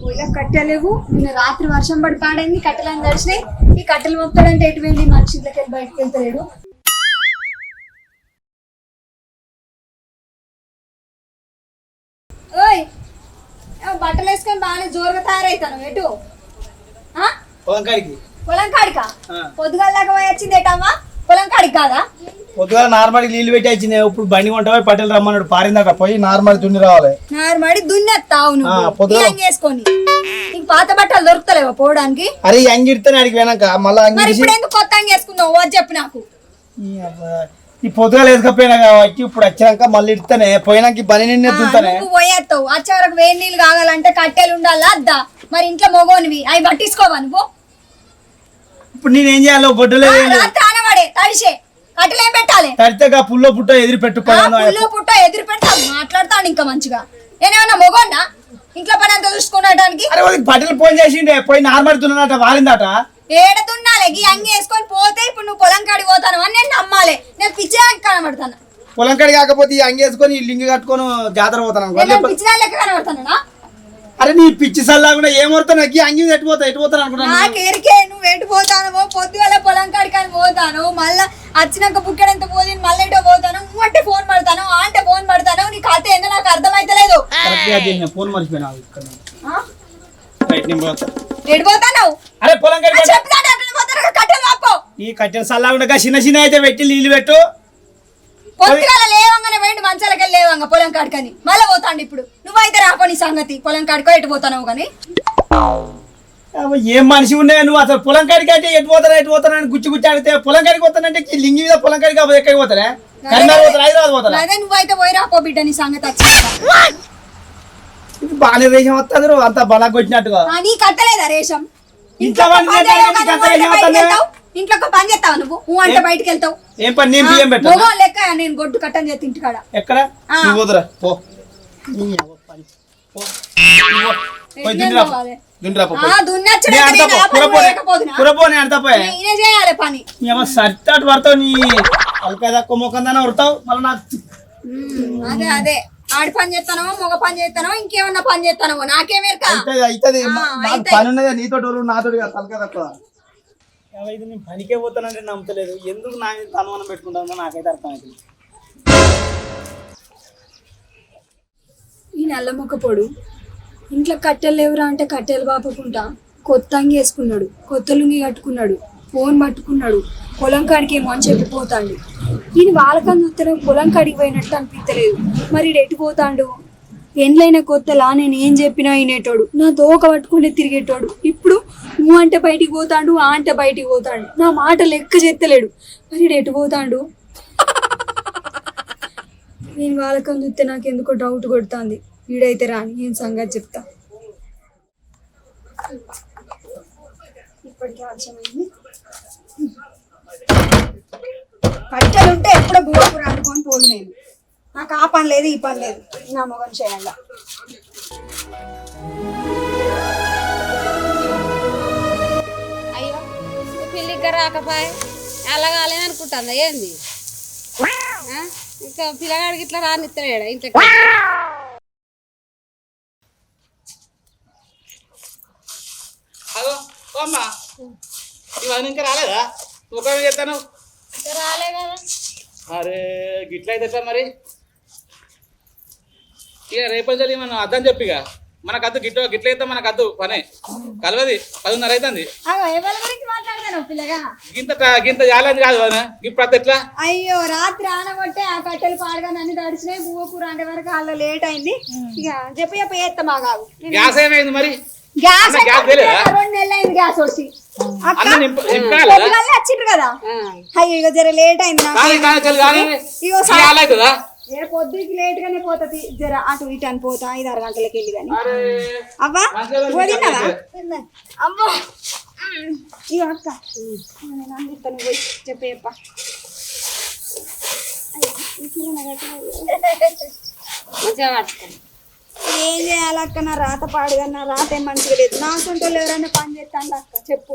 పోయినా కట్టెలేవు. నిన్న రాత్రి వర్షం పడి పాడైంది కట్టెలని తడిచినాయి ఈ కట్టెలు మొత్తాడంటే ఎటు వెళ్ళి మనిషి ఇంట్లోకి వెళ్ళి బయటకు వెళ్తలేడు. ఓయ్ బట్టలు వేసుకొని బాగానే జోరుగా తయారవుతాను ఎటు? పొలం కాడికి. పొలం కాడికా? పోయి వచ్చింది ఏటమ్మా పొలం కాడికి కాదా? పొద్దుగా నార్మల్ నీళ్ళు పెట్టి వచ్చింది. ఇప్పుడు బండి కొంట పోయి పట్టెలు రమ్మన్నాడు. పారిందాక పోయి నార్మల్ దున్ని రావాలి. నార్మడి పొద్దుగాల- ఈ అంగి వేసుకొని నీకు పాత బట్టలు దొరుకుతలేవా పోవడానికి? అరే ఈ అంగి ఇడితేనే అడిగి పోయినాక. మళ్ళీ మరి ఇప్పుడు ఎందుకు కొత్త అంగి వేసుకున్నావు అది చెప్పు నాకు. ఈ అబ్బా, ఈ పొద్దుగాలు వేసుకపోయినా కాబట్టి ఇప్పుడు వచ్చాక మళ్ళీ ఇడితేనే. పోయినాక ఈ బని నిన్నే ఆ, దున్తానే నువ్వు పోయేస్తావు వచ్చే వరకు వేడి నీళ్ళు కావాలంటే కట్టెలు ఉండాలా? అద్దా. మరి ఇంట్లో మొగోనివి. అవి పట్టించుకోవా నువ్వు? ఇప్పుడు నేనేం చేయాలి? బొడ్డులో రాత్రి ఆనవాడే తడిసే. కట్టెలు పెట్టాలి? తడితే పుల్లో పుట్ట ఎదిరి ఆ, పెట్టుకోను పుల్లు పుట్ట ఎదురు మాట్లాడతాను ఇంకా మంచిగా. నేనేమన్నా మొగోన్నా ఇంట్లో పని అంతా చూసుకునడానికి అరే వాళ్ళకి పట్టెలు ఫోన్ చేసిండే పోయి నార్మల్ దున్నట వారిందట ఏడ దున్నాలే? ఈ అంగి వేసుకొని పోతే ఇప్పుడు నువ్వు పొలం కాడికి పోతాను అని నేను నమ్మాలి. నేను పిచ్చిదానికి కనబడతాను. పొలం కాడి కాకపోతే ఈ అంగి వేసుకొని ఈ లింగి కట్టుకొని జాతర పోతాను పిచ్చిదాని లెక్క కనబడతానా అరే నీ పిచ్చి సల్లా కూడా ఏమవుతాను ఈ అంగి ఎటు పోతా ఎటు పోతాను అనుకున్నాను నాకు ఎరికే నువ్వు ఎటు పోతాను పొద్దుగల పొలం కాడికి అని పోతాను మళ్ళా వచ్చినాక బుక్కెడంత పోతే మళ్ళీ ఎటో పోతాను నువ్వు అంటే ఫోన్ పడతాను ఆ అంటే ఫోన్ పడతాను నీ కథ ఏందో నాకు అర్థమైతలేదు. ఫోన్ మర్చిపోయినా పోతాను అరే పొలం. చెప్తాను కట్టెల సల్లా ఉండగా చిన్న చిన్న అయితే పెట్టి నీళ్ళు పెట్టు. పొద్దుగల లేవంగానే వేయండి మంచాలకి లేవంగా పొలం కాడికని. మళ్ళీ పోతాండి ఇప్పుడు. నువ్వైతే రాపో నీ సంగతి పొలం కాడికో ఎటు పోతాను కానీ ఏం మనిషి ఉన్నాయా నువ్వు అసలు పొలం కాడికి అంటే ఎటు పోతానా ఎటు పోతానా అని గుచ్చి గుచ్చి అడిగితే పొలం కాడికి పోతానంటే లింగి మీద పొలం కాడికి ఎక్కడికి పోతానే కరీంనగర్ పోతారా హైదరాబాద్ పోతారా? అదే నువ్వైతే పోయి రాపో బిడ్డ నీ సంగతి ఇది బాగానే రేషం వస్తుంది అంతా బలా కొట్టినట్టుగా. నీ కట్టలేదా రేషం? ఇంట్లో ఇంట్లో ఒక పని చేస్తావు నువ్వు? నువ్వు అంటే బయటికి వెళ్తావు? ఏం పని? నేను బియ్యం పెట్టా మగ లెక్క నేను గొడ్డు కట్టని చేతి ఇంటికాడ ఎక్కడ. నువ్వు పో. సర్టాటు పడతావు నీ ఉడతావు మళ్ళీ నాకు ఉమ్, అదే అదే. ఆడి పని చేస్తానో మగ పని చేస్తానో ఇంకేమన్నా పని చేస్తానో నాకేమేరక అవుతుంది. పని ఉన్నదే నీతో నాతో ఏమో ఇది నేను పనికే పోతానంటే నమ్మతలేదు ఎందుకు నా మీద అనుమానం పెట్టుకుంటానో నాకైతే అర్థమవుతుంది ఈ నల్ల పొడు. ఇంట్లో కట్టెలు లేవురా అంటే కట్టెలు పాపకుండా కొత్త అంగి వేసుకున్నాడు. కొత్త లుంగి కట్టుకున్నాడు. ఫోన్ పట్టుకున్నాడు. పొలం కాడికి ఏమో అని చెప్పిపోతాడు ఇది వాళ్ళకని చూస్తే పొలం కాడికి పోయినట్టు అనిపించలేదు మరి ఎటు పోతాడు? ఎండ్లైన కొత్తలా నేను ఏం చెప్పినా వినేటోడు. నా దోక పట్టుకుంటే తిరిగేటోడు. ఇప్పుడు నువ్వు అంటే బయటికి పోతాడు ఆ అంటే బయటికి పోతాడు. నా మాట లెక్క చెత్తలేడు. మరి ఎటు పోతాడు? నేను వాళ్ళకి చూస్తే నాకు ఎందుకో డౌట్ కొడుతుంది. వీడైతే రాని నేను సంగతి చెప్తా? ఇప్పటికే ఆలస్యమైంది. కట్టెలు ఉంటే ఎప్పుడో బువ్వకూర అనుకొని పోదు నేను. నాకు ఆ పని లేదు ఈ పని లేదు. నా మొగం చేయాల పిల్లికి రాకపోయే? అలా కాలేని అనుకుంటుందా? ఏంది? ఇంకా పిల్లగాడికి ఇట్లా రానిస్తాడు ఇంట్లోకి? హలో అమ్మా ఇవన్నీ ఇంకా రాలేదా? ఒక చెప్తాను. ఇంకా రాలే కదా. అరే గిట్లయితే ఎట్లా మరి? ఇక రేపటి మనం అర్థం చెప్పిగా? మనకు అద్దు గిట్ల మనకు అద్దు పని. కలవది పదిన్నర అవుతుంది గింత గింత జాలని కాదు వదినా. ఇప్పుడు ఎట్లా? అయ్యో రాత్రి ఆనబట్టే ఆ కట్టెలు పాడుగా నన్ను తడిచినాయి బువ్వ కూర అంటే వరకు అలా లేట్ అయింది. ఇక చెప్ప చెప్ప చేస్తా మాగాగు. గ్యాస్ ఏమైంది మరి? గ్యాస్? రెండు నెలలు అయింది గ్యాస్ వచ్చి. వచ్చిండ్రు కదా? అయ్యో ఇక జర లేట్ అయింది ఇగో ఏ పొద్దుకి లేట్ గానే పోతుంది. జర అటు ఇటు అని పోతా ఐదు ఆరు గంటలకి వెళ్ళి కానీ అవ్వా పోదిన్నావా అమ్మో. ఇగో అక్క. నేను అందిస్తాను పోయి చెప్పే చెప్ప మంచిగా పట్టుకోండి ఏం చేయాలి అక్క? నా రాత పాడుగా నా రాత ఏం మంచిగా లేదు. నా సొంతలు ఎవరైనా పని చేస్తాను అక్క? చెప్పు.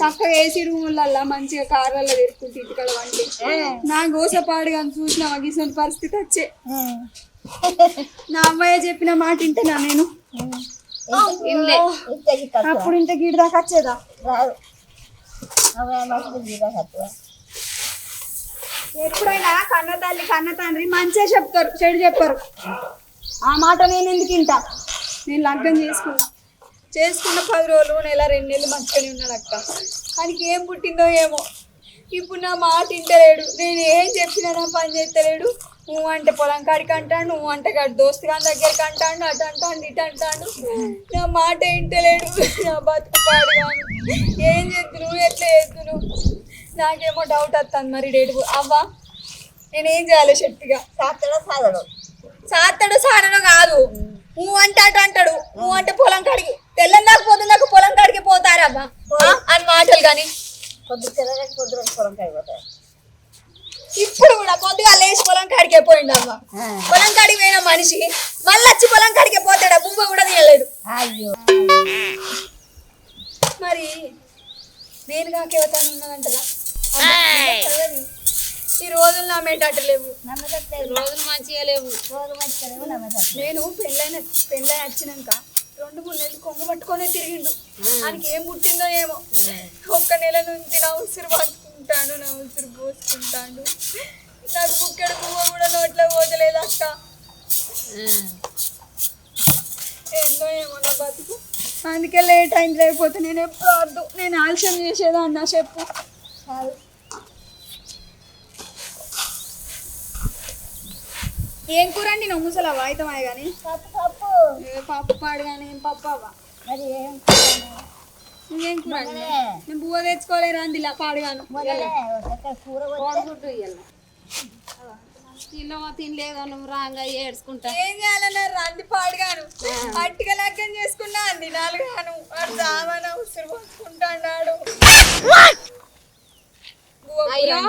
చక్కగా ఏసీ రూములల్లో మంచిగా కార్లలో తిరుక్కుంటే ఇటుకల వంటి నా గోస పాడుగా చూసిన గీసిన పరిస్థితి వచ్చే. నా అమ్మాయి చెప్పిన మాట వింటేనా నేను? అప్పుడు ఇంత గిడి దాకా వచ్చేదా? ఎప్పుడైనా కన్న తల్లి కన్న తండ్రి మంచిగా చెప్తారు చెడు చెప్పారు. ఆ మాట నేను ఎందుకు ఇంట నేను లగ్గం చేసుకున్నా. చేసుకున్న పది రోజులు నెల రెండు నెలలు మంచిగానే ఉన్నాడు అక్క. ఆయనకి ఏం పుట్టిందో ఏమో. ఇప్పుడు నా మాట ఇంటలేడు నేను ఏం చెప్పినా నా పని చేస్తలేడు. నువ్వు అంటే పొలం కాడికి అంటాడు నువ్వు అంటే కాడు దోస్తు గాని దగ్గరికి అంటాడు అటు అంటాడు ఇటు అంటాడు. నా మాట ఇంటలేడు నా బతుకు పాడుగాను. ఏం చేద్దును ఎట్లా చేద్దును నాకేమో డౌట్ వస్తుంది మరి రేటు అవ్వా నేనేం చేయాలి శక్తిగా సాత్తడో సాదడో సాత్తడు సాడను కాదు. నువ్వు అంటే అటు అంటాడు. నువ్వు అంటే పొలం కాడికి. తెల్లందాక పోతుందాక పొలం కాడికి పోతారమ్మా ఆ? అని మాటలు కానీ ఇప్పుడు కూడా పొద్దుగా లేచి పొలం కాడికే పోయిండు అమ్మ పొలం కాడికి పోయిన మనిషి మళ్ళీ వచ్చి పొలం కాడికే పోతాడా? బువ్వ కూడా తీయలేడు అయ్యో. మరి నేను కాకేవతాను ఉన్నదంటదా ఈ రోజులు నమ్మేటట్టు లేవు. రోజులు మంచిగా లేవు. నేను పెళ్ళైన పెళ్ళై వచ్చినాక రెండు మూడు నెలలు కొంగు పట్టుకొనే తిరిగిండు. ఆయనకి ఏం పుట్టిందో ఏమో. ఒక్క నెల నుంచి నా ఉసురు పట్టుకుంటాడు నా ఉసురు పోసుకుంటాడు. నాకు బుక్కెడు పువ్వు కూడా నోట్లో పోతలేదు అక్క. ఏందో ఏమో నా బతుకు. అందుకే లేట్ అయింది లేకపోతే నేను ఎప్పుడు వద్దు నేను ఆలస్యం చేసేదా అన్న చెప్పు. ఏం కూర అండి? నువ్వు ముసలవా? అయితే కానీ పప్పు పప్పు. పాడు కానీ ఏం పప్పు అవ్వ? మరి ఏం ఇంకేం కూర అండి? నేను బువ్వ తెచ్చుకోలేరా అంది ఇలా పాడుగాను? కూర కోడిగుడ్డు ఇయ్యాల. తిన్నావా తినలేదో? రాంగా ఏడ్చుకుంటా. ఏం చేయాలన్నారు రంది పాడుగాను. అట్టిగా లగ్గం చేసుకున్నా అంది నాలుగాను. వాడు సామాన ఉసురు పోసుకుంటాడు అయ్యో.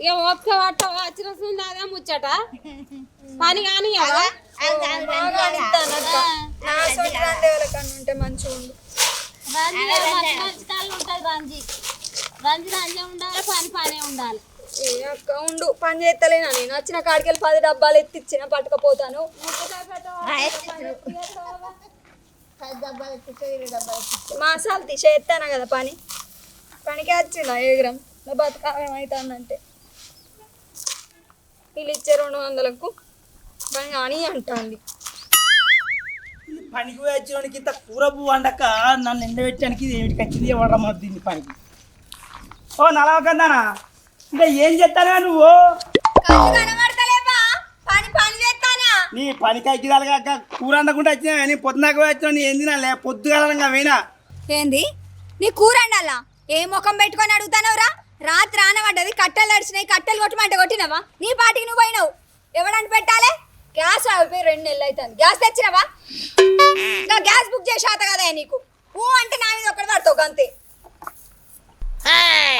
ఇక ఓపిక పట్ట వచ్చిన సుంది అదే ముచ్చట. పని కానీ ఉంటే మంచిగా ఉండు. మంచి మంచి కాళ్ళు ఉంటుంది రంజి రంజి రంజి ఉండాలి పని పనే ఉండాలి. ఉండు. పని చేస్తలేనా నేను? వచ్చిన కాడికి వెళ్ళి పది డబ్బాలు ఎత్తిచ్చిన పట్టుకపోతాను. మాసాలు తీసేస్తాను కదా పని? పనికి వచ్చిందా ఏగ్రం నా బతుక ఏమవుతుందంటే వీళ్ళు ఇచ్చే రెండు వందలకు పని కానీ అంటుంది పనికి పోయి వచ్చినోనికి ఇంత కూర పువ్వు వండక నన్ను ఎండబెట్టడానికి ఇది ఏమిటికి వచ్చింది ఎవరమ్మ దీన్ని పనికి. ఓ నలవకందానా? ఇంకా ఏం చెప్తానా నువ్వు? కనబడతలేవా పని పని చేస్తానా? నీ పనికి ఎక్కిదాలుగా కూర వండకుండా వచ్చినా కానీ పొద్దునాక వచ్చినా నీ ఏం తినాలే పొద్దుగాలంగా పోయినా? ఏంది? నీ కూర అండాలా ఏ ముఖం పెట్టుకొని అడుగుతానవురా? రాత్రి ఆనబడ్డది కట్టెలు నడిచినాయి కట్టెలు కొట్టమంటే కొట్టినవా? నీ పాటికి నువ్వు పోయినావు. ఎవడంటే పెట్టాలి? గ్యాస్ అయిపోయి రెండు నెలలు అవుతుంది గ్యాస్ తెచ్చినవా? నా గ్యాస్ బుక్ చేసి కదా నీకు. ఊ అంటే నా మీద ఒకటి పడతావు అంతే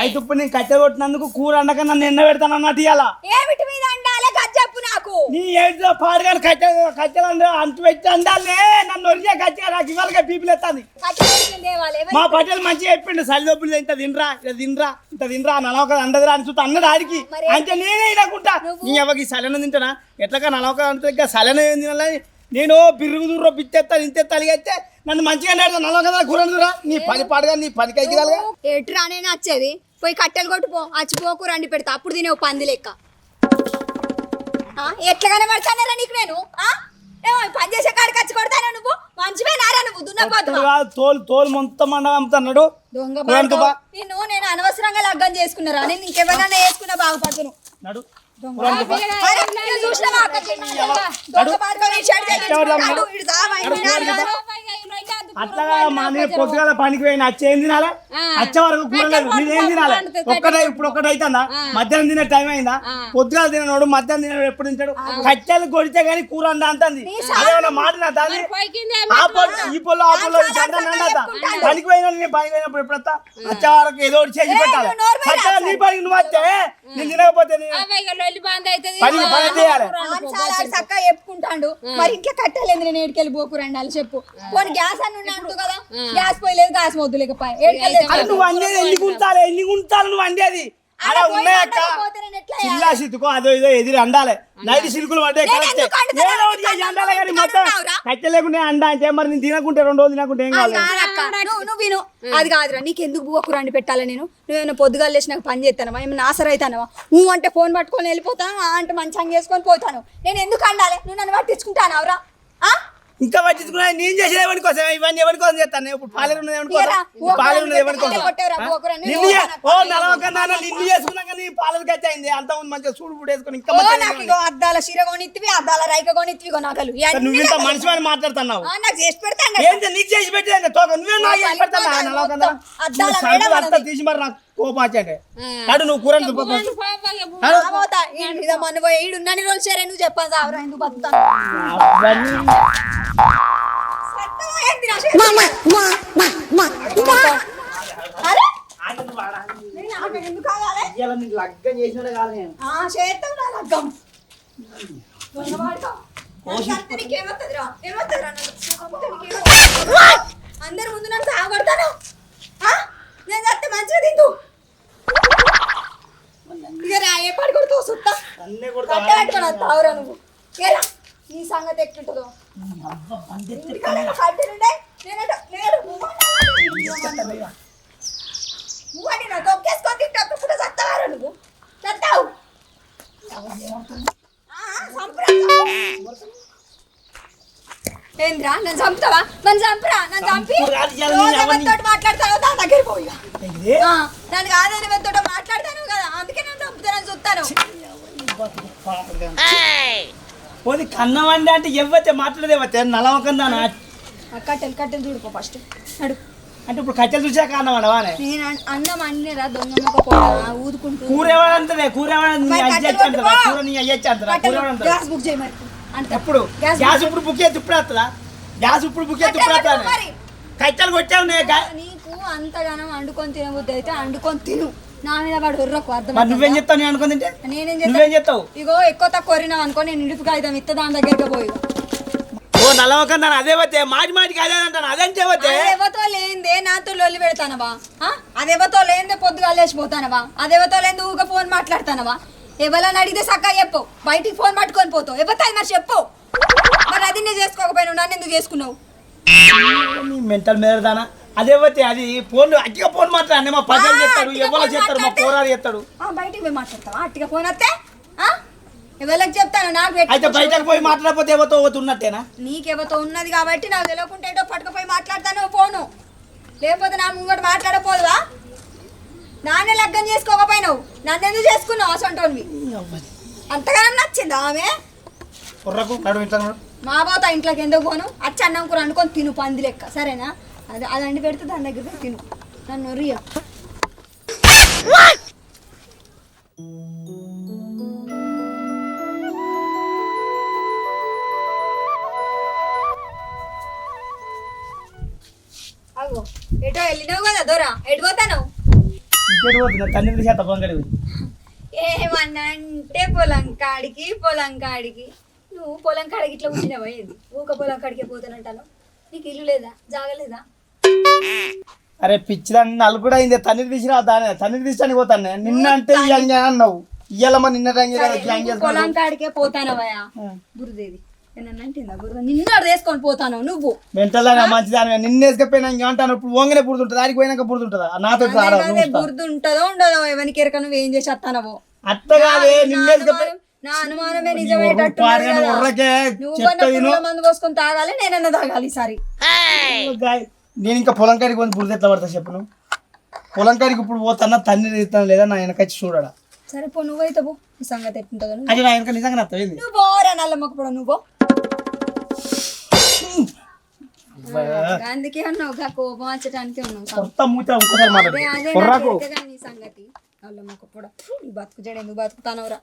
అయితే ఇప్పుడు నేను కట్టె కొట్టినందుకు కూర వండక నన్ను ఎండ పెడతాను అన్నట్టు ఇవాళ ఏమిటి మీద అండాలే? గజ్జప్పు నాకు. నీ ఏదో పాడుగాను కట్టె కట్టెలు అందు అంటు పెట్టి అందాలే నన్ను ఒరిగే కట్టె నాకు ఇవాళగా పీపుల్ దేవాలి. మా పటేల్ మంచిగా చెప్పిండు సరిదొప్పులు ఇంత తినరా ఇంత తినరా ఇంత తినరా నలవక అందదురా అని చూస్తే అన్నది ఆడికి అంటే నేనే ఇనకుంటా నీ అవ్వకి సలన తింటానా? ఎట్లగా నలవక అంటే సలన ఏం తినాలని నేను బిరుగు దూరం బిత్తెత్తా ఇంతెత్తా అలిగేస్తే నన్ను మంచిగా నేడతా నలవక కూరదురా నీ పని పాడుగా నీ పని కైకిదాలుగా ఎట్రా నేను వచ్చేది? పోయి కట్టెలు కొట్టుపో అచ్చిపోకు రండి పెడతా. అప్పుడు తినేవు పంది లెక్క. ఎట్లా కనబడతానరా నీకు నేను? పని చేసే కాడికి వచ్చి కొడతానా నువ్వు? మంచివే నారా నువ్వు దున్నపోతు కాదు, తోలు తోలు మొత్తం మండ అమ్ముతున్నాడు. దొంగ. నేను నేను అనవసరంగా లగ్గం చేసుకున్నారా? నేను ఇంకెవరైనా వేసుకున్నా బాగుపడుతును మా. అట్లా మా నేను పొద్దుగాల పనికి పోయిన వచ్చి ఏం తినాలా? వచ్చే వరకు కూర లేదు. నేనేం తినాలి? ఒక్కటే ఇప్పుడు ఒక్కటే అవుతుందా మధ్యాహ్నం తినే టైం అయిందా? పొద్దుగాల తినడు మధ్యాహ్నం తినడు ఎప్పుడు తింటాడు? కట్టెలు కొడితే గానీ కూర అంద అంటుంది. అదేమన్నా మాట నా పైకిందే ఆ పొల్లు ఈ పొల్లు ఆ నండత పనికి పోయినా నేను పనికి పోయినప్పుడు ఎప్పుడత్తా? వచ్చే వరకు ఏదో ఒకటి చేసి పెట్టాలి? నీ పనికి నువ్వు వస్తే నేను తినకపోతే నేను లొల్లి బంద్ అవుతుంది. పని పని చేయాలి. ఆమె చాలా చక్కగా చెప్పుకుంటాడు. మరి ఇంట్లో కట్టలేదు నేను ఏడుకెళ్ళి పోకు రండాలి చెప్పు. పోనీ గ్యాస్ అని ఉన్నా అంటూ కదా గ్యాస్ పోయలేదు గ్యాస్ వద్దు లేకపోయి అది నువ్వు అందేది ఎన్ని గుంటాలి ఎన్ని గుంటాలు నువ్వు అందేది అలా ఉన్నాయక్క చిల్లా సితుకో అదో ఇదో ఎదిరి అండాలి. నైట్ సిల్కులు పడ్డాయి నేను కరెక్టే. ఎందుకు అంటున్నా? ఏదో ఒకటి చేసి అండాలి కానీ ఎందుకు మొత్తం అంటున్నావురా? కట్టె లేకుండా అండ అంటే మరి నేను తినకుంటే రెండు రోజులు తినకుంటే ఏం కావాలి? కాదక్క, నువ్వు విను. అది కాదురా నీకు ఎందుకు రండి పెట్టాలి నేను? నువ్వేమైనా పొద్దుగాలు లేచి నాకు పని చేస్తానవా? ఏమైనా ఆసర అవుతానవా నువ్వు అంటే ఫోన్ పట్టుకొని వెళ్ళిపోతాను ఆ అంటే మంచి అంగి వేసుకొని పోతాను. నేను ఎందుకు అండాలి? నువ్వు నన్ను పట్టించుకుంటాను అవరా ఇంకా పట్టించుకున్నా నేను చేసేది ఎవరి కోసం? ఇవన్నీ ఎవరి కోసం చేస్తాను? ఇప్పుడు పాలేరు ఉన్నది ఎవరి కోసం? ఉన్నది ఎవరి కోసం? నిన్ను ఓ నిన్ను చేసుకున్నాక నీ పాలకి అయితే అయింది అంత ముందు మంచిగా చూడు కూడా వేసుకొని ఇంకా నాకు అద్దాల శిర కొనిత్తివి అద్దాల రైక కొనిత్తివి ఇగో నగలు ఇవన్నీ నువ్వు ఇంత. మనిషి అని మాట్లాడుతున్నావు? నాకు చేసి పెడతాను ఏంటి నీకు చేసి పెట్టేది? తోక నువ్వే నాకు చేసి పెడతాను అద్దాల. తీసి మరి నాకు కోపం వచ్చాడు అడు నువ్వు కూర సరే నువ్వు చెప్పాను సావరా? ఎందుకు బతుకుతాను? లగ్గం చేసినాడే కాదు నేను. నా లగ్గం? అందరి ముందు నన్ను సాగొడతాను ఆ? నేను చస్తే మంచిగా తిందు ఇక రా ఏ పడి కొడుతూ సుత్తా అన్నీ కట్ట పెట్టుకొని వస్తావురా నువ్వు. ఏరా నీ సంగతి ఎట్లుంటుందో. ఇంటికాడ కట్టెలుండే? నేనట- నేను నువ్వు అని నా తొక్కేసుకొని తింటావు కూడా చస్తావారా నువ్వు చస్తావు ఆ, చంపురా, చంపు. ఏంద్రా? నన్ను చంపుతావా? నన్ను చంపురా? నన్ను చంపి రోజు నేను ఎవరితోటి మాట్లాడతానో దాని దగ్గర పోయి నన్ను కాదని ఎవరితోటో మాట్లాడతాను కదా. అందుకే నేను చంపుతానని చూస్తాను. పోనీ కన్నవండి అంటే ఎవ్వతే మాట్లాడేవతే నలవకందా కట్టెలు కట్టెలు చూడుకో ఫస్ట్. నడు. అంటే ఇప్పుడు కట్టెలు చూసాక అన్నవాడవానే నేను అన్- అన్నం అన్నరా దొంగ ఊదుకుంటూ. కూర ఎవడంటే కూర పట్టుకో. కూర నీ అయ్యచ్చు అంటారా కూర గ్యాస్ బుక్ చేయి మరి. అంటే ఎప్పుడు? గ్యాస్ ఇప్పుడు బుక్ చేసి ఇప్పుడు వస్తుందా గ్యాస్ ఇప్పుడు బుక్ చేసి ఇప్పుడు. కట్టెలు కొట్టావు నీకు అంతగానం వండుకొని తినబుద్ధి అయితే వండుకొని తిను. నా మీద వాడు ఉర్రకు అర్థం నువ్వేం చెప్తావు నేను అనుకుంది నేనేం నువ్వేం చెప్తావు? ఇగో ఎక్కువ తక్కువ కొరినావు అనుకో నేను ఇడుపు కాగితం ఇత్త దాని దగ్గరికి పోయి. ఓ నలవకందా అదే పోతే మాటి మాటికి అదే అంటాను? అదంటే పోతే? అదేవతో లేందే నాతో లొల్లి పెడతానవా? ఆ? అదేవతో లేందే పొద్దుగా లేచిపోతానవా అదేవతో లేందే ఊగా ఫోన్ మాట్లాడతానవా? ఎవరైనా అడిగితే సక్క చెప్పు. బయటికి ఫోన్ పట్టుకొని పోతావు. ఎవరితో మరి చెప్పు. మరి అది నేను చేసుకోకపోయినావు నన్ను ఎందుకు చేసుకున్నావు? నీ మెంటల్ మీద దానా అదే ఫోన్ అట్టిగా ఫోన్ మాట్లాడి మా పక్కన చెప్తాడు ఎవరో ఫోన్ చెప్తారు మా? పోరాడు చెప్తాడు. బయటికి పోయి మాట్లాడతావా? అట్టిగా ఫోన్ వస్తే? ఆ? ఎవరికి చెప్తాను నాకు అయితే బయటకు పోయి మాట్లాడకపోతే ఎవరితో పోతున్నట్టేనా నీకెవతో ఉన్నది కాబట్టి నాకు తెలియకుండా ఏటో పట్టుకుపోయి మాట్లాడతాను ఫోను. లేకపోతే నా ముంగట మాట్లాడపోదువా నాన్నే లగ్గం చేసుకోకపోయినావు. నన్ను ఎందుకు చేసుకున్నావు అసంటోనివి? అంతగానం నచ్చిందా ఆమె. మా బాత ఇంట్లోకి ఎందుకు పోను? అచ్చి అన్నం కూర అనుకొని తిను పంది లెక్క సరేనా? అది అది అండి పెడితే దాని దగ్గర తిను. నన్ను రియా అగో ఎటో వెళ్ళినావు కదా దొరా? ఎటు పోతాను ఇంకేటి పోతున్నా తల్లి చేత పొంగడి ఏమన్నా అంటే పొలం కాడికి పొలం కాడికి. నువ్వు పొలం కాడికి ఇట్లా కూర్చున్నావా ఏంది? ఊక పొలం కాడికే పోతానంటాను. నీకు ఇల్లు లేదా? జాగలేదా అరే పిచ్చిదాన్ని నలుగు కూడా అయింది. తన్నీరు తీసిరా దాని తన్నీరు తీసానికి పోతాను. నిన్న అంటే ఇయ్యాలి అన్నావు. ఇయ్యాల మరి నిన్న పొలం కాడికే పోతానవయ్యా. బురదేది. నిన్న వేసుకొని పోతాను నువ్వు. మెంటల్ మంచిదాని నిన్న వేసుకపోయినా ఇంకేమంటాను ఇప్పుడు ఓంగనే పుడుతుంటుంది దానికి పోయినాక పుడుతుంటుందా నాతో ఉంటుందో ఉండదో ఎవరికి ఎరక నువ్వు ఏం చేసి వస్తానవో? అత్త కాదే నిన్న నా అనుమానమే నిజమేటట్టు నువ్వు మందు పోసుకొని తాగాలి నేనన్నా తాగాలి ఈసారి. నేను ఇంకా పొలం కాడికి పోయి బురద ఎట్లా పడతా చెప్పు నువ్వు? పొలం కాడికి ఇప్పుడు పోతానా తన్ని తీస్తాను లేదా నా వెనకచ్చి చూడడా? సరే పో నువ్వైతే పో. సంగతి ఎట్టుంటుందో నువ్వు. అది నా వెనక నిజంగా నచ్చలేదు నువ్వు పోరా నల్ల మొక్కపడ నువ్వు అందుకే ఉన్నావు గా కోపం వచ్చటానికి ఉన్నావు సార్. కొత్త మూత ఇంకోసారి అదే మాట్లాడు. అదే కుర్రాకు. నాకు ఎరకగా నీ సంగతి? నల్ల మొక్కపడ నీ బతుకు చెడు ఎందుకు బతుకుతానవురా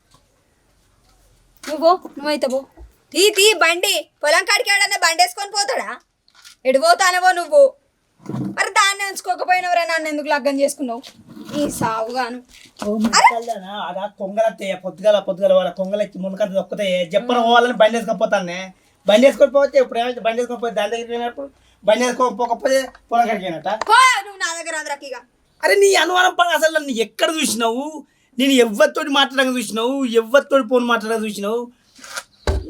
నువ్వు నువ్వైతే పో. తీ తీ బండి. పొలం కాడికి ఎవడన్నా బండి వేసుకొని పోతాడా? ఎడు పోతానవో నువ్వు? మరి దాన్ని ఉంచుకోకపోయినవరా నన్ను ఎందుకు లగ్గం చేసుకున్నావు? ఈ సావుగాను. అదా కొంగలత్తే పొద్దుగల పొద్దుగల వాళ్ళ కొంగలెత్తి మునకంత దొక్కుతాయి చెప్పన పోవాలని బండి వేసుకొని బండి వేసుకొని పోతే ఇప్పుడు ఏమైతే బండి వేసుకొని పోతే దాని దగ్గర పోయినప్పుడు బండి వేసుకొని పోకపోతే పొలం కడిగినట్ట పో నువ్వు నా దగ్గర అరే నీ అనుమానం పని అసలు నన్ను ఎక్కడ చూసినావు? నేను ఎవరితోటి మాట్లాడక చూసినావు? ఎవరితోటి ఫోన్ మాట్లాడక చూసినావు?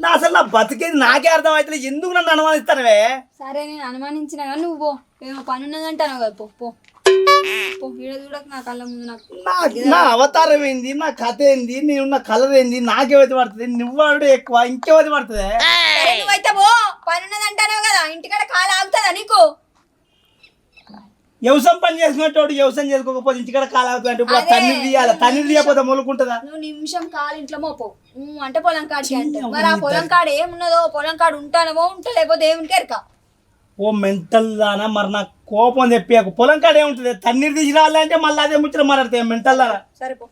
నా అసలు నా బతికేది నాకే అర్థం అవుతుంది ఎందుకు నన్ను అనుమానిస్తానవే? సరే నేను అనుమానించిన కానీ నువ్వు పో. ఏమో పని ఉన్నదంటాను కదా పో. నా నా నా అవతారం ఏంది? నా కథ ఏంది? నేనున్న కలర్ ఏంది? నాకేవైతే పడుతుంది? నువ్వాడు ఎక్కువ? ఇంకేవైతే పడుతుంది? నువ్వైతే పో. పని ఉన్నదంటావు కదా. ఇంటికాడ కాలు ఆగుతుందా నీకు? వ్యవసాయం పని చేసుకునేటోడు వ్యవసాయం చేసుకోకపోతే ఇంటికాడ కాలాగుతుంది అంటే ఇప్పుడు ఆ తన్నీరు తీయాలి? తన్నీరు తీయకపోతే మొలుకుంటుందా? నువ్వు నిమిషం కాలు ఇంట్లో మోపో. అంటే పొలం కాడికి అంటే మరి ఆ పొలం కాడ ఏమున్నదో పొలం కాడ ఉంటానమో ఉంటా లేకపోతే ఏమిటి ఎరక? ఓ మెంటల్ దానా మరి నాకు కోపం తెప్పియకు. పొలం కాడ ఏముంటుంది? తన్నీరు తీసి రావాలంటే మళ్ళీ అదే ముచ్చట మాట్లాడతాయి మెంటల్ దానా సరే పో.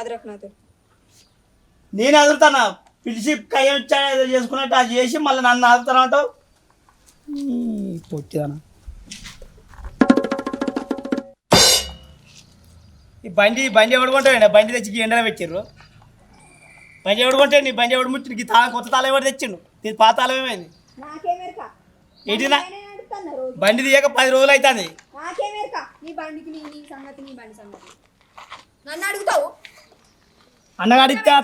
అదరకు నాతో. నేను అదురుతానా? పిలిచి కయ్యం ఏదో చేసుకున్నట్టు అది చేసి మళ్ళీ నన్ను అదురుతాను అంటావు? ఈ బండి బండి ఎవడు కొంటాడు బండి తెచ్చి ఎండలో పెట్టిర్రు. బండి ఎవడు కొంటాడు నీ బండి ఎవడు ముట్టిరు ఈ తాళం కొత్త తాళం ఎవడు తెచ్చిండు? ఇది పాత తాళం ఏమైంది? ఏంటి నా బండి తీయక పది రోజులు అవుతుంది నాకేమెరక నీ బండికి నీ నీ సంగతి నీ బండి సంగతి. నన్ను అడుగుతావు? అన్నగాడు ఇస్తా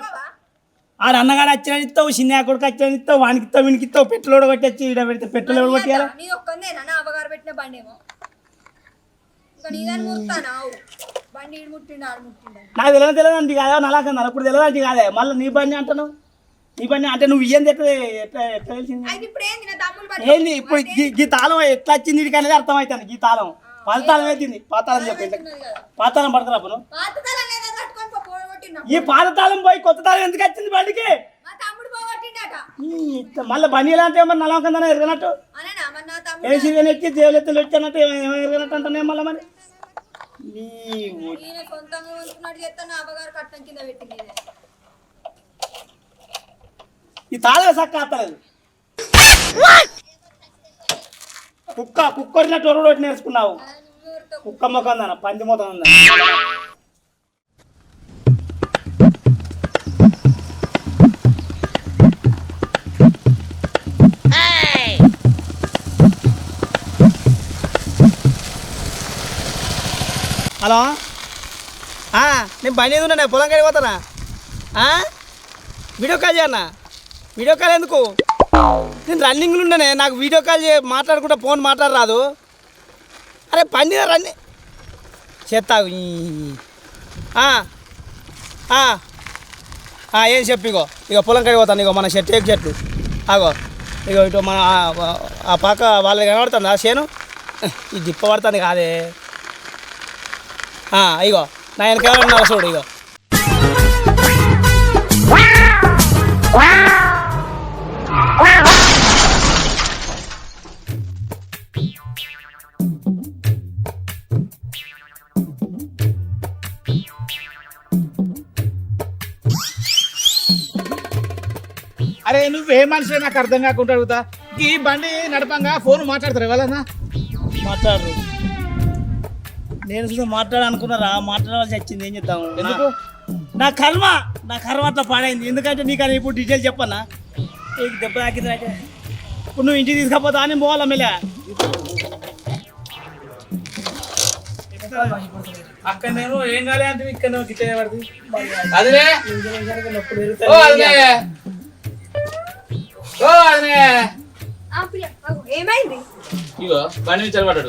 ఆడు అన్నగాడు వచ్చిన ఇస్తావు చిన్న కొడుకు వచ్చిన ఇస్తావు వానికి ఇస్తావు వీనికి ఇస్తావు పెట్రోల్ కొట్టచ్చి ఇక్కడ పెడితే పెట్రోల్ ఎవడు కొట్టియాలి? నీ ఒక్కందే నా అవగారు పెట్టిన బండి ఏమో ఇంకా నీదాన్ని ముడతాను? బండి ముట్టిండు ఆడు ముట్టిండు నాకు తెలియదు తెలియదు అంటే కాదా నలాకన్నా అప్పుడు తెలియదు అంటే కాదే. మళ్ళీ నీ బండి అంటాను నీ బండి అంటే నువ్వు ఇయ్యంది ఎట్లా ఎట్లా ఎట్లా తెలిసింది? ఏంది? ఇప్పుడు గీ- గీ తాళం ఎట్లా వచ్చింది ఇది అనేది అర్థమవుతుంది ఈ తాళం. పాత తాళం అవుతుంది పాత తాళం చెప్పి ఉన్నది కదా పాత తాళం పడుతున్నా అప్పుడు. ఈ పాత తాళం పోయి కొత్త తాళం ఎందుకు వచ్చింది బండికి? మళ్ళీ బండి ఎలా అంటే ఏమన్నా నలవకందనే ఎరగనట్టు? అనేనా? మరి నా తమ్ముడు ఏ సిరిగా ఎత్తి దేవులెత్తులు వచ్చానట్టు ఏమో ఎరగనట్టు అంటానే మళ్ళీ మరి? సొంతంగా ఉంటున్నాడు నా అవ్వగారు కట్నం కింద పెట్టింది. ఈ తాళం సక్క అత్తలేదు కుక్క కుక్క కొట్టినట్టు ఒరడు ఒకటి నేర్చుకున్నావు. కుక్క మొక్క ఉందన్న పంది మొత్తం ఉందన్న. హలో? నేను మీద ఉన్నా పొలం కాడికి పోతానా? ఆ? వీడియో కాల్ చేయన్నా? వీడియో కాల్ ఎందుకు? నేను రన్నింగ్లో ఉండనే నాకు వీడియో కాల్ చే మాట్లాడుకుంటా ఫోన్ మాట్లాడరాదు. అరే బండి రన్నింగ్ చేస్తావు ఏం చెప్పిగో ఇగో. పొలం కడిగిపోతాను ఇగో మన చెట్టు ఏకు చెట్లు ఆగో. ఇగో ఇటు మన ఆ- పక్క వాళ్ళది కనబడుతుంది ఆ చేను? ఈ దిప్ప పడుతుంది కాదే. ఇగో. నా వెనకాల ఉన్నారు చూడు ఇగో. అరే నువ్వే మనిషి నాకు అర్థం కాకుండా అడుగుతా. ఈ బండి నడపంగా ఫోన్ మాట్లాడతారు ఎవరన్నా? మాట్లాడరు. నేను చూసి మాట్లాడాలనుకున్నారా? మాట్లాడవలసి వచ్చింది. ఏం చేద్దాం? ఎందుకు? నా కర్మ నా కర్మ అట్లా పాడైంది. ఎందుకంటే నీకు అని ఇప్పుడు డీటెయిల్ చెప్పన్నా దెబ్బ తాకింది అయితే ఇప్పుడు నువ్వు ఇంటికి తీసుకపోతా అని పోవాలా మెల్లె? అక్కడ నేను ఏం కాలే అంటే ఇక్కడ గిట్ల పడుతుంది ఓ ఓ ఏమైంది? ఇగో బండి మీద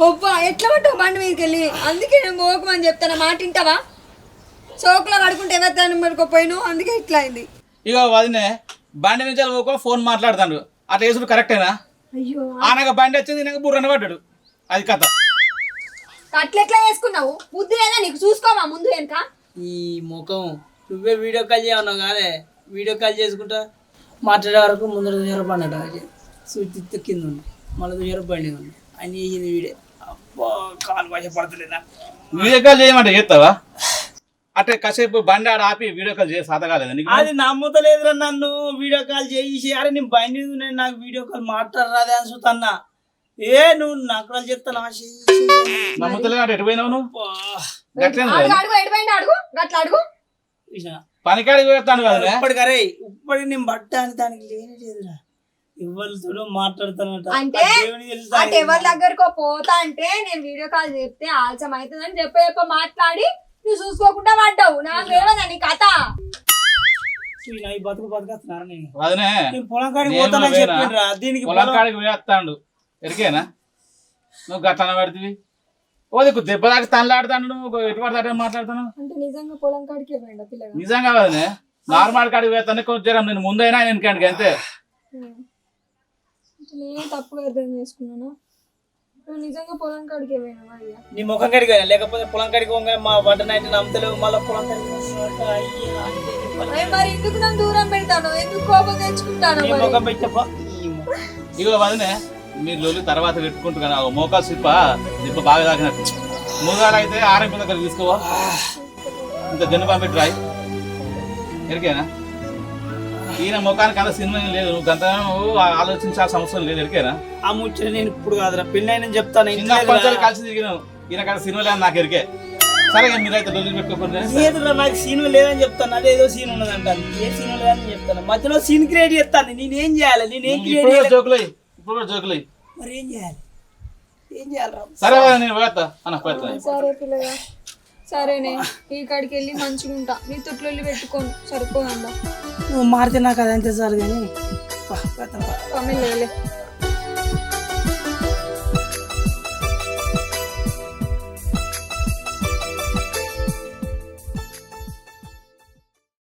ఒవ్వా ఎట్లా పట్టావు బండి మీదకి వెళ్ళి అందుకే నేను మోకమని చెప్తాను మాట వింటావా? చోకులో కడుకుంటే ఎవరిదాన్ని మడుకోపోయిను అందుకే ఇట్లా అయింది. ఇగో అదినే. బండి నుంచి పోకో ఫోన్ మాట్లాడుతాడు. అట్లా వేసుడు కరెక్టేనా అయ్యో. ఆనక బండి వచ్చింది నాకు బుర్రన పడ్డాడు. అది కథ. అట్లెట్లా వేసుకున్నావు బుద్ధి లేదా నీకు? చూసుకోమా ముందు వెనక? ఈ ముఖం. నువ్వే వీడియో కాల్ చేయన్నావు కాదే? వీడియో కాల్ చేసుకుంటా మాట్లాడే వరకు ముందర జ్వరపడినట్టు సూచి కింద ఉంది మళ్ళీ జ్వరపడి ఉంది అని వీడే. అబ్బా కాలు పడతలేదా వీడియో కాల్ చేయమంటే చేస్తావా? అట్లా కాసేపు బండి ఆడ ఆపి వీడియో కాల్ చేసి సాధగాలేదు అది నమ్ముతలేదురా నన్ను. వీడియో కాల్ చేసి అరే నేను బండి నేను నాకు వీడియో కాల్ మాట్లాడరాదే అని చూతన్నా ఏ నువ్వు నాకు కాల్ చెప్తాను నమ్ముతలే అంటే ఎటు పోయినావు నువ్వు? పనికాడికి పోతాను కదా ఇప్పటికి అరే ఇప్పటికి నేను బట్ట అని దానికి లేనే లేదురా ఎవరితో మాట్లాడుతానంట. అటు ఎవరి దగ్గరకో పోతా అంటే నేను వీడియో కాల్ చెప్తే ఆలస్యం అవుతుందని చెప్పే చెప్ప మాట్లాడి. నువ్వు చూసుకోకుండా పడ్డావు. నాకు తెలియదా నీ కథ? బతుకు నేను? పొలం కాడికి పోతానని. చెప్పిండ్రా దీనికి పొలం కాడికి ఎరికేనా? నువ్వు గట్లన పెడితివి? ఓ దెబ్బ దాకా తనలాడుతాడు నువ్వు. ఎటు పడతాడు మాట్లాడుతాను అంటే నిజంగా పొలం కాడికి పిల్లగా? నిజంగా వదినే నార్మల్ కాడికి వేస్తాను కొంచెం నేను ముందైనా వెనకండి అంతే. అంటే నేను తప్పుగా అర్థం చేసుకున్నాను? నువ్వు నిజంగా పొలం కాడికి పోయినావా అయ్యా? నీ ముఖం కాడికి పోయినా? లేకపోతే పొలం కాడికి పోగా మా వంట నైట్ నమ్మతలేవు మళ్ళీ పొలం కాడికి పోయినట్టు అయ్యే అంటే చెప్పాలి. అరే మరి ఎందుకు నన్ను దూరం పెడతాను? ఎందుకు కోపం తెచ్చుకుంటాను నీ? ముఖం పెట్టప్ప ఇగో వదినే మీరు లొల్లి తర్వాత పెట్టుకుంటూ కానీ ఆ మోకాలు సిప్ప దిబ్బ బాగా తాకినట్టు మూగాలు అయితే ఆరం దగ్గర తీసుకోవా ఇంత జన్ను పంపిట్టు రాయి. ఎరికేనా? ఈయన ముఖానికి అంత సినిమా ఏం లేదు. నువ్వు గంత నువ్వు ఆలోచించాల్సిన అవసరం లేదు ఎరికేనా? ఆ ముచ్చట నేను ఇప్పుడు కాదురా పెళ్ళి అయిన చెప్తాను. కలిసి తిరిగినావు. ఈయన కాడ సినిమా లేదు నాకు ఎరికే. సరే ఇక మీరైతే లొల్లి పెట్టుకోకుండా లేదురా నాకు సీన్ లేదని చెప్తాను. అదేదో సీన్ ఉన్నది అంటాను ఏ సీన్ లేదని చెప్తాను. మధ్యలో సీన్ క్రియేట్ చేస్తాను. నేనేం చేయాలి? నేనేం క్రియేట్ చేయాలి? జోకులు ఇప్పుడు కూడా జోకులు మరి ఏం చేయాలి? ఏం చేయాలరా? సరే నేను పోతా అన్న పోతా సరే పిల్లగా. సరేనే ఈ కాడికి వెళ్ళి మంచిగా ఉంటా నీ తొట్లు పెట్టుకోను. సరిపోదా నువ్వు మారితే నాకు అదంతే సార్ కానీ